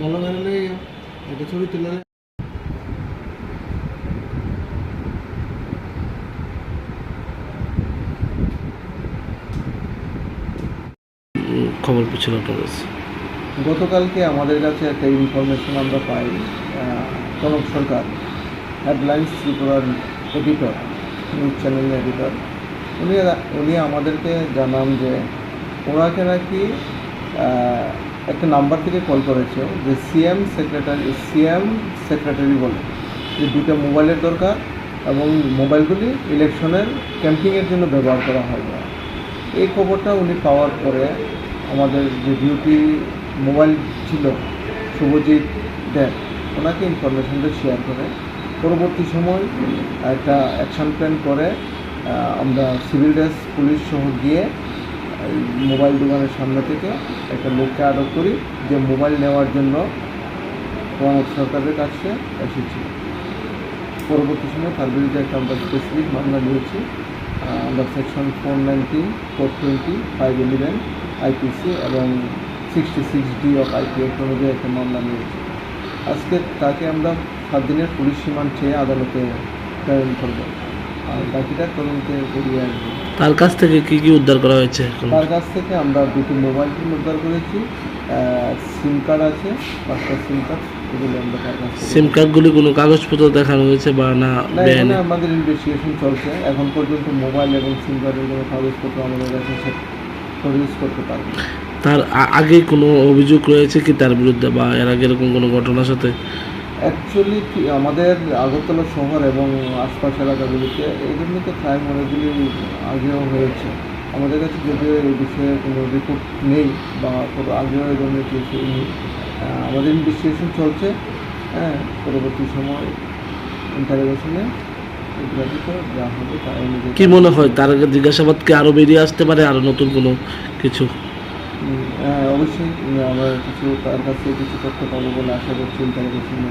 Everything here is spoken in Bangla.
ভালো গাড়ি এটা ছবি তুলে খবর আপনার গতকালকে আমাদের কাছে একটা ইনফরমেশন আমরা পাই কনক সরকার হেডলাইন্স ত্রিপুরার এডিটর নিউজ চ্যানেলের এডিটর উনি উনি আমাদেরকে জানান যে ওনাকে নাকি একটা নাম্বার থেকে কল করেছে যে সিএম সেক্রেটারি সিএম সেক্রেটারি বলে, যে দুটো মোবাইলের দরকার এবং মোবাইলগুলি ইলেকশনের ক্যাম্পিংয়ের জন্য ব্যবহার করা হয়। এই খবরটা উনি পাওয়ার পরে আমাদের যে ডিউটি মোবাইল ছিল, শুভজিৎ দেব, ওনাকে ইনফরমেশনটা শেয়ার করে, পরবর্তী সময় একটা অ্যাকশন প্ল্যান করে আমরা সিভিল ড্রেস পুলিশ সহ গিয়ে মোবাইল দোকানের সামনে থেকে একটা লোককে আটক করি, যে মোবাইল নেওয়ার জন্য প্রণব সরকারের কাছে এসেছিল। পরবর্তী সময় তার বিরুদ্ধে একটা আমরা স্পেসিফিক মামলা নিয়েছি আমরা section four nineteen four twenty five eleven IPC এবং sixty six D of IT act অনুযায়ী একটা মামলা নিয়েছি। আজকে তাকে আমরা সাত দিনের পুলিশ রিমান্ড চেয়ে আদালতে প্রেরণ করব। আর বাকিটা তদন্তে বেরিয়ে আসবে। তার কাছ থেকে কি কি উদ্ধার করা হয়েছে? তার কাছ থেকে আমরা দুটি মোবাইল ফোন উদ্ধার করেছি সিম কার্ড আছে পাঁচটা সিম কার্ড এগুলো আমরা তার কাছ সিম কার্ডগুলি কোনো কাগজপত্র দেখানো হয়েছে বা না এখানে আমাদের ইনভেস্টিগেশন চলছে। এখন পর্যন্ত মোবাইল এবং সিম কার্ডের কোনো কাগজপত্র আমাদের কাছে প্রডিউস করতে পারবে। তার আগে কোনো অভিযোগ রয়েছে কি তার বিরুদ্ধে বা এর আগে এরকম কোনো ঘটনার সাথে? অ্যাকচুয়ালি আমাদের আগরতলা শহর এবং আশপাশ এলাকাগুলিতে এই জন্য তো ক্রাইম অনেকগুলি আগেও হয়েছে। আমাদের কাছে যদিও এই বিষয়ে কোনো রিপোর্ট নেই বা কোনো আগেও এই ধরনের কিছু নেই। আমাদের ইনভেস্টিগেশন চলছে। হ্যাঁ পরবর্তী সময় অনুযায়ী কি মনে হয়? তার জিজ্ঞাসাবাদ কি আরও বেরিয়ে আসতে পারে? আরও নতুন কোনো কিছু? অবশ্যই উম, আমরা কিছু তার কাছে কিছু তথ্য পাবো বলে আশা করছি ইন্টারোগেশনে